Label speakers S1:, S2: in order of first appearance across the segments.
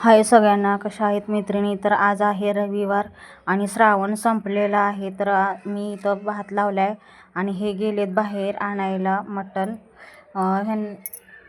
S1: हाय सगळ्यांना कशा आहेत मैत्रिणी? तर आज आहे रविवार आणि श्रावण संपलेला आहे. तर मी इथं भात लावला आहे आणि हे गेलेत बाहेर आणायला मटण. ह्यां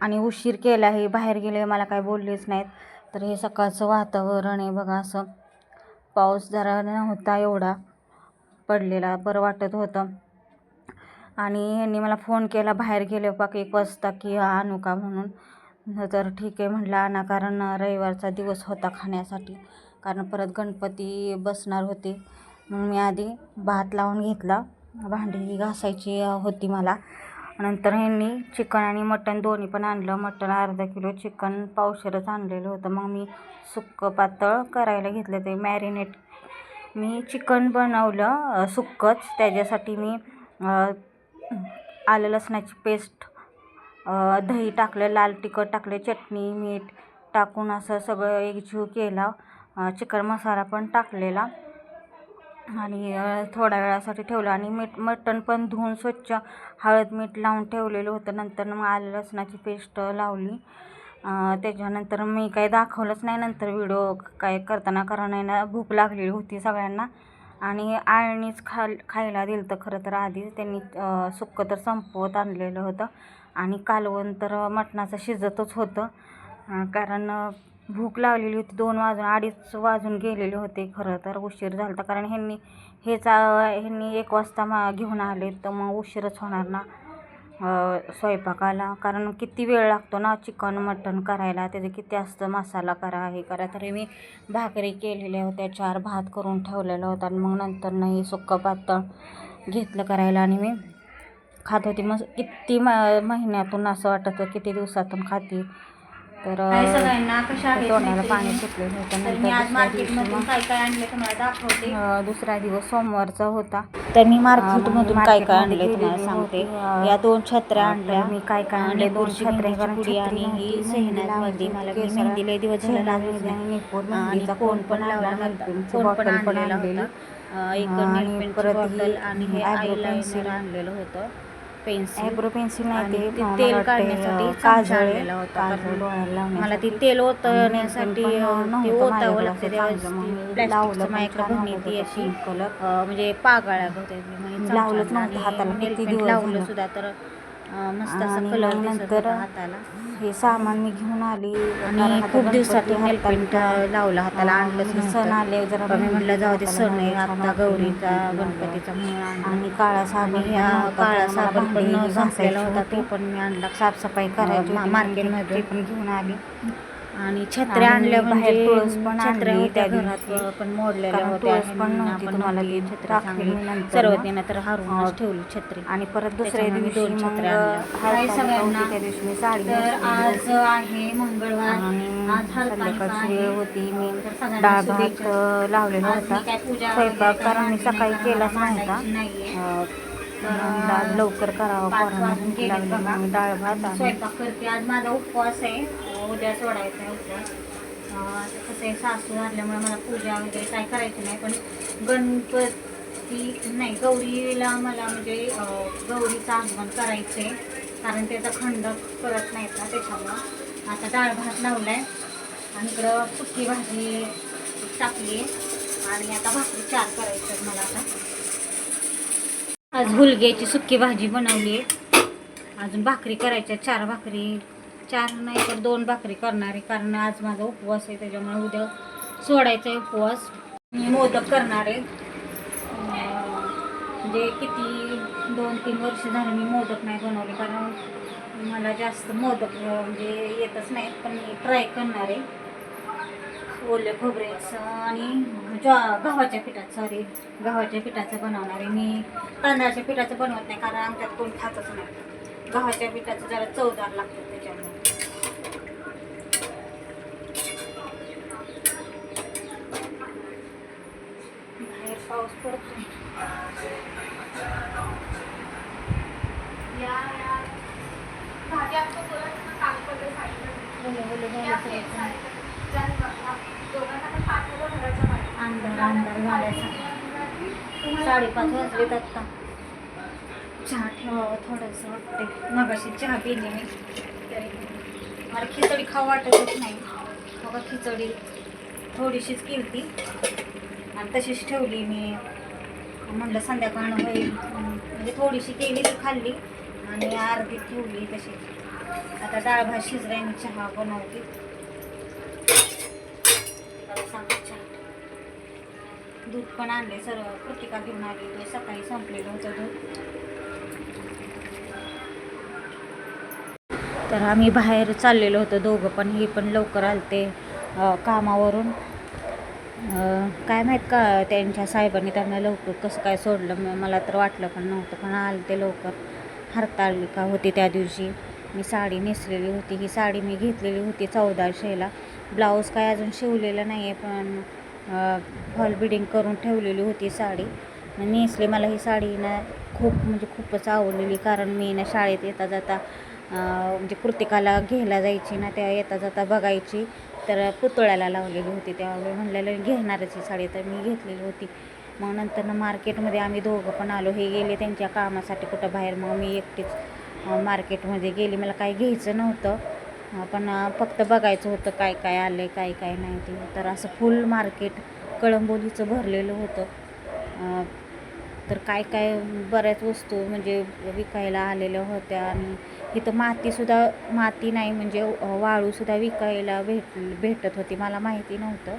S1: आणि उशीर केला आहे बाहेर गेले मला काय बोललेच नाहीत. तर हे सकाळचं वातावरण आहे बघा असं. पाऊस जरा नव्हता एवढा पडलेला बरं वाटत होतं. आणि ह्यांनी मला फोन केला बाहेर गेले पाक एक वाजता की आणू का? म्हणून. तर ठीक आहे म्हटलं आणा कारण रविवारचा दिवस होता खाण्यासाठी. कारण परत गणपती बसणार होते. म्हणून मी आधी भात लावून घेतला. भांडी घासायची होती मला. नंतर ह्यांनी चिकन आणि मटण दोन्ही पण आणलं. मटण अर्धा किलो चिकन पावशेरच आणलेलं होतं. मग मी सुक्कं पातळ करायला घेतलं ते मॅरिनेट मी चिकन बनवलं सुक्कच. सुक्कंच त्याच्यासाठी मी आलं लसणाची पेस्ट दही टाकलं लाल तिखट टाकले चटणी मीठ टाकून असं सगळं एकजीव केला. चिकन मसाला पण टाकलेला. आणि थोड्या वेळासाठी ठेवलं. आणि मीठ मटण पण धुवून स्वच्छ हळद मीठ लावून ठेवलेलं होतं. नंतर मग आलं लसणाची पेस्ट लावली. त्याच्यानंतर मी काही दाखवलंच नाही. नंतर व्हिडिओ काय करताना कारण आहे ना भूक लागलेली होती सगळ्यांना. आणि आळणीच खा खायला दिलं तर खरं तर आधीच. त्यांनी सुक्क सुक्कं तर संपवत आणलेलं होतं. आणि कालवण तर मटणाचं शिजतच होतं. कारण भूक लागलेली होती. दोन वाजून अडीच वाजून गेलेले होते खरं तर उशीर झाला होता कारण ह्यांनी हेच ह्यांनी एक वाजता मा घेऊन आले तर मग उशीरच होणार ना स्वयंपाकाला. कारण किती वेळ लागतो ना चिकन मटण करायला. त्याचे किती असतं मसाला करा हे करा. तरी मी भाकरी केलेल्या होत्या. चार भात करून ठेवलेला होता आणि मग नंतर नाही सुक्कं पातळ घेतलं करायला. आणि मी खात होती मग किती म महिन्यातून असं वाटत किती दिवसातून खाते तर
S2: सगळ्यांना कशा
S1: तोंडाला? पाणी सुटलेलं होतं दुसरा दिवस सोमवारचा होता
S2: तर मी
S1: मार्केटमधून काय काय आणले तुम्हाला सांगते. या दोन छत्र्या आणल्या मी काय काय
S2: आणि
S1: आणले दोन छत्र्या
S2: आणि ही. मला
S1: केसाला.
S2: मेहंदी लय दिवस झालं.
S1: आणि मेहंदीचा
S2: कोण पण लावला कोण पण आणलेला. होता. एक
S1: आणि परत
S2: आणि हे आयलाइनर
S1: pencil.
S2: आणलेलं होतं पेन्सिल.
S1: आयब्रो पेन्सिल नाही ते
S2: तेल काढण्यासाठी
S1: काजळ. काजळ
S2: मला. ती तेल ओतण्यासाठी ते ओतावं लागते. त्यावेळेस माझ्याकडे ती अशी म्हणजे होते
S1: लावलंच नव्हतं हाताला,
S2: लावलं. सुद्धा तर मस्त असा
S1: आणि
S2: कलर
S1: मग
S2: दिसत
S1: नंतर
S2: होता हाताला
S1: हे सामान मी घेऊन आली कारण
S2: आणि
S1: आता
S2: खूप
S1: गणपती
S2: दिवसातून
S1: हातात
S2: लावला हाताला आणलंच नव्हतं.
S1: सण आले जरा
S2: पण मी म्हटलं जाऊ दे सण आहे आता. गौरीचा. गणपतीचा म्हणून आणला.
S1: आणि काळा साबण
S2: आणि
S1: नव्हता,
S2: काळा
S1: मला
S2: साबण पण
S1: भांडी घासायची
S2: होता तो. पण मी आणला
S1: साफसफाई करायची होती,
S2: मार्केटमध्ये.
S1: पण घेऊन आली
S2: आणि छत्र्या
S1: आणि
S2: आणल्या
S1: बाहेर
S2: म्हणजे
S1: तुळस पण
S2: छत्र्या
S1: आणली त्या
S2: घरात
S1: दिवशी.
S2: पण मोडलेल्या
S1: कारण
S2: होत्या
S1: तुळस पण नव्हती
S2: पण
S1: तुम्हाला ती
S2: छत्र्या
S1: दाखवेल नंतर
S2: सर्व
S1: ना.
S2: त्यानं तर हारूनच ठेवली छत्री
S1: आणि परत दुसऱ्या
S2: त्याच्यामुळे मी
S1: दिवशी
S2: दोन
S1: मग
S2: छत्र्या आणल्या.
S1: हरतालिका
S2: सगळ्यांना.
S1: होती, त्या दिवशी मी साडी
S2: तर आज
S1: होती.
S2: आहे मंगळवार
S1: आणि
S2: आज हरतालिका
S1: संध्याकाळची
S2: आहे.
S1: वेळ होती मी
S2: तर सगळ्यांना
S1: डाळ भात
S2: शुभेच्छा.
S1: अ, लावलेला
S2: आज
S1: होता
S2: मी काय पूजा
S1: स्वयंपाक
S2: वगैरे
S1: कारण मी सकाळी
S2: नाही
S1: केलाच
S2: करणार,
S1: नव्हता
S2: मांडायची नाहीये.
S1: अ,
S2: तर,
S1: म्हणून आज लवकर करावा
S2: पाच
S1: पोरांना
S2: वाजून
S1: भूक
S2: गेले
S1: लागली
S2: बघा.
S1: म्हणून डाळ भात आणि
S2: स्वयंपाक करते आज माझा उपवास आहे उद्या सोडायचं आहे उद्या. कसं आहे सासू वारल्यामुळे मला पूजा वगैरे काय करायची नाही पण गणपती नाही गौरीला मला म्हणजे गौरीचं आगमन करायचं आहे कारण त्याचा खंड करत नाहीत ना त्याच्यामुळं. आता डाळ भात लावला आहे आणि इकडं सुकी भाजी टाकली आहे. आणि आता भाकरी चार करायचं आहे मला आता. आज हुलग्याची सुकी भाजी बनवली आहे. अजून भाकरी करायच्या चार भाकरी. चार नाही तर दोन भाकरी करणार आहे कारण आज माझा उपवास आहे त्याच्यामुळे उद्या सोडायचा आहे उपवास. मी मोदक करणार आहे. म्हणजे किती दोन तीन वर्ष झाले मी मोदक नाही बनवले कारण मला जास्त मोदक म्हणजे येतच नाहीत पण मी ट्राय करणार आहे. ओले खोबरेचं आणि ज्वा गव्हाच्या पिठाचं सॉरी गव्हाच्या पिठाचं बनवणार आहे. मी तांदळाच्या पिठाचं बनवत नाही कारण आमच्यात कोण खातच नाही. गव्हाच्या पिठाचं जरा चवदार लागतं त्याच्यामुळे बाहेर पाऊस पडतो ओले ओले झाले सगळे. अंधार अंधार झाल्याचा साडेपाच वाजलेत आत्ता चहा ठेवावं थोडंसं वाटते मगाशी चहा पिली मी. तरी मला खिचडी खाऊ वाटतच नाही.
S1: बघा खिचडी थोडीशीच केली आणि तशीच ठेवली मी. म्हणलं संध्याकाळनं होईल. म्हणजे थोडीशी केली ती खाल्ली आणि अर्धी ठेवली तशी. आता डाळ भात शिजराय मी चहा बनवते. दूध पण आणले सर्व. कृतिका घेऊन आली. ते सकाळी संपलेलं होतं दूध. तर आम्ही बाहेर चाललेलो होतो दोघं पण. हे पण लवकर आलते कामावरून. काय माहीत का त्यांच्या साहेबांनी त्यांना लवकर कसं काय सोडलं मला तर वाटलं पण नव्हतं पण आलते लवकर. हरतालिका होती त्या दिवशी? मी साडी नेसलेली होती ही साडी मी घेतलेली होती चौदाशेला. ब्लाऊज काय अजून शिवलेलं नाही आहे पण फॉल बिडिंग करून ठेवलेली होती साडी. नेसली मला ही साडी ना खूप म्हणजे खूपच आवडलेली कारण मी ना शाळेत येता जाता म्हणजे कृतिकाला घ्यायला जायची ना त्या येता जाता बघायची. तर पुतळ्याला लावलेली होती. तेव्हा मी म्हणलेलं घेणारच ही साडी. तर मी घेतलेली होती. मग नंतर ना मार्केटमध्ये आम्ही दोघं पण आलो. हे गेले त्यांच्या कामासाठी कुठं बाहेर. मग मी एकटीच मार्केटमध्ये गेली. मला काही घ्यायचं नव्हतं. पण फक्त बघायचं होतं काय काय आलं आहे काय काय नाही ते. तर असं फुल मार्केट कळंबोलीचं भरलेलं होतं. तर काय काय बऱ्याच वस्तू म्हणजे विकायला आलेल्या होत्या आणि इथं मातीसुद्धा माती नाही म्हणजे वाळूसुद्धा विकायला भेट भेटत होती. मला माहिती नव्हतं.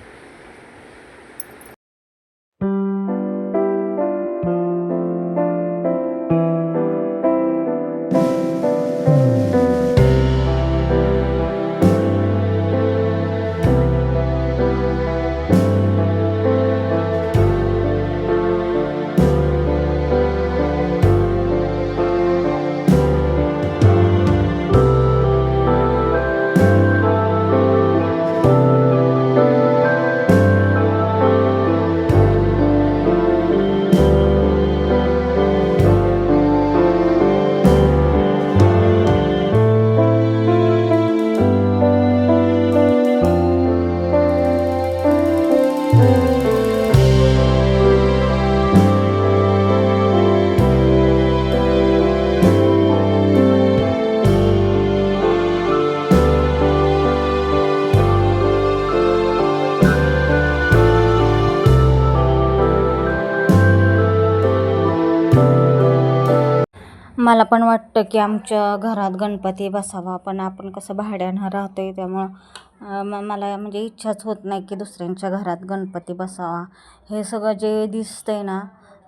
S1: मला पण वाटतं की आमच्या घरात गणपती बसावा पण आपण कसं भाड्यानं राहतो आहे त्यामुळं म मला म्हणजे इच्छाच होत नाही की दुसऱ्यांच्या घरात गणपती बसावा. हे सगळं जे दिसतं आहे ना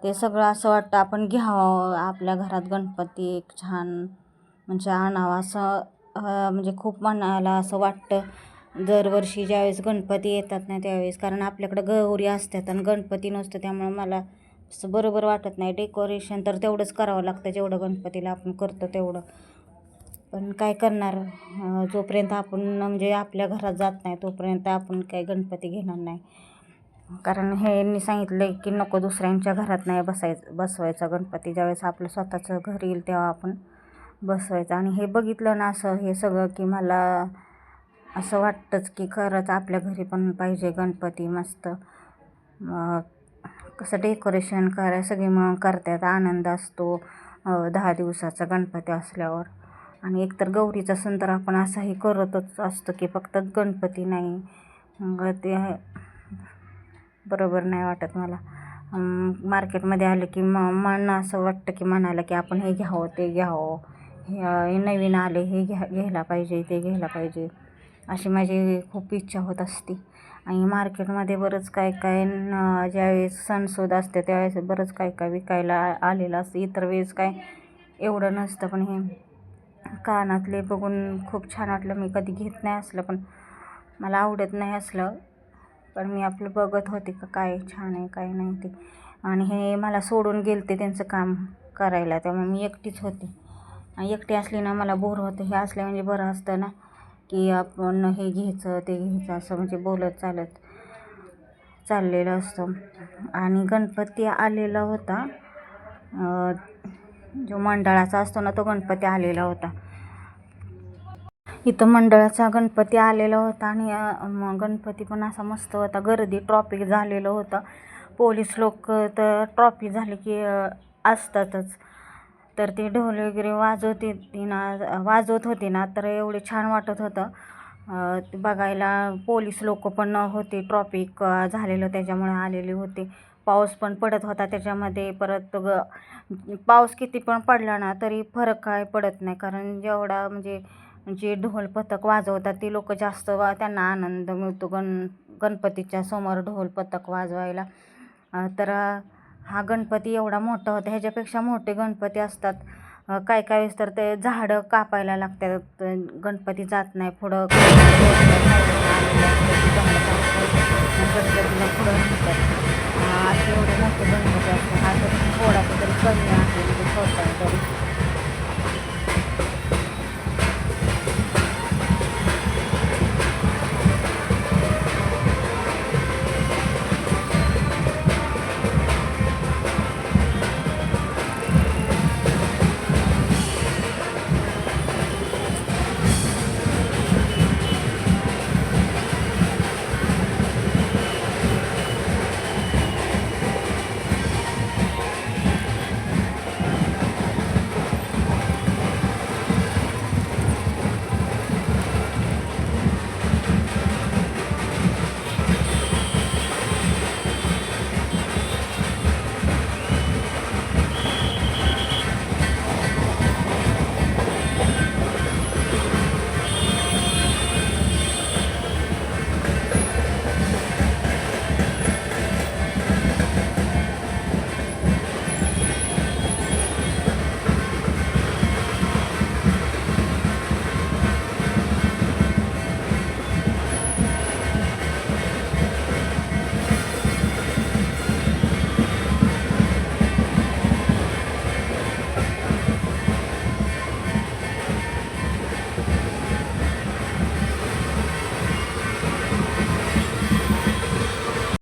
S1: ते सगळं असं वाटतं आपण घ्यावं आपल्या घरात गणपती एक छान म्हणजे आणावा असं म्हणजे खूप मनाला असं वाटतं. दरवर्षी ज्यावेळेस गणपती येतात ना त्यावेळेस कारण आपल्याकडं गौरी असतात आणि गणपती नसतं त्यामुळं मला असं बरोबर वाटत नाही. डेकोरेशन तर तेवढंच करावं लागतं. जेवढं गणपतीला आपण करतो तेवढं. पण काय करणार? जोपर्यंत आपण म्हणजे आपल्या घरात जात नाही तोपर्यंत आपण काही गणपती घेणार नाही. कारण हे यांनी सांगितलं की नको दुसऱ्यांच्या घरात नाही बसायचं बसवायचा गणपती. ज्यावेळेस आपलं स्वतःचं घर येईल तेव्हा आपण बसवायचं. आणि हे बघितलं ना असं हे सगळं की मला असं वाटतंच की खरंच आपल्या घरी पण पाहिजे गणपती मस्त. कसं डेकोरेशन कराय सगळे मिळून करतात आनंद असतो दहा दिवसाचा गणपती असल्यावर. आणि एकतर गौरीचा सण तर आपण असाही करतच असतो की फक्त गणपती नाही. मग ते बरोबर नाही वाटत मला. मार्केटमध्ये आलं की म मन असं वाटतं की म्हणालं की आपण हे घ्यावं ते घ्यावं. हे हे नवीन आले हे घ्या घ्यायला पाहिजे ते घ्यायला पाहिजे. अशी माझी खूप इच्छा होत असते. आणि मार्केटमध्ये बरंच काय काय न ज्यावेळेस सणसूद असते त्यावेळेस बरंच काय काय विकायला आलेलं असतं. इतर वेळेस काय एवढं नसतं. पण हे कानातले बघून खूप छान वाटलं. मी कधी घेत नाही असलं पण मला आवडत नाही असलं. पण मी आपलं बघत होते का काय छान आहे काय नाही ते. आणि हे मला सोडून गेलते त्यांचं काम करायला. त्यामुळे मी एकटीच होते. एकटी असली ना मला बोर होतं. हे असलं म्हणजे बरं असतं ना. की आपण हे घ्यायचं ते घ्यायचं असं म्हणजे बोलत चालत चाललेलं असतं. आणि गणपती आलेला होता. जो मंडळाचा असतो ना तो गणपती आलेला होता. इथं मंडळाचा गणपती आलेला होता आणि गणपती पण असा मस्त होता. गर्दी ट्रॉफिक झालेलं होतं. पोलीस लोक तर ट्रॉफिक झाले की असतातच. तर ते ढोल वगैरे वाजवत होती ना वाजवत होती ना तर एवढे छान वाटत होतं. बघायला पोलीस लोक पण होते ट्रॉफिक झालेलं त्याच्यामुळे आलेले होते. पाऊस पण पडत होता त्याच्यामध्ये परत ग पाऊस किती पण पडला ना तरी फरक काय पडत नाही. कारण जेवढा म्हणजे जे ढोल पथक वाजवतात ते लोक जास्त वा त्यांना आनंद मिळतो गण गणपतीच्या समोर ढोल पथक वाजवायला. तर हा गणपती एवढा मोठा होता ह्याच्यापेक्षा मोठे गणपती असतात. काय काय वेळेस तर ते झाडं कापायला लागतात गणपती जात नाही पुढं. गणपतीला पुढं म्हणतात असे एवढे मोठे गणपती असतात.
S2: हा तर थोडासा तरी कमी आहे म्हणजे छोटा तरी.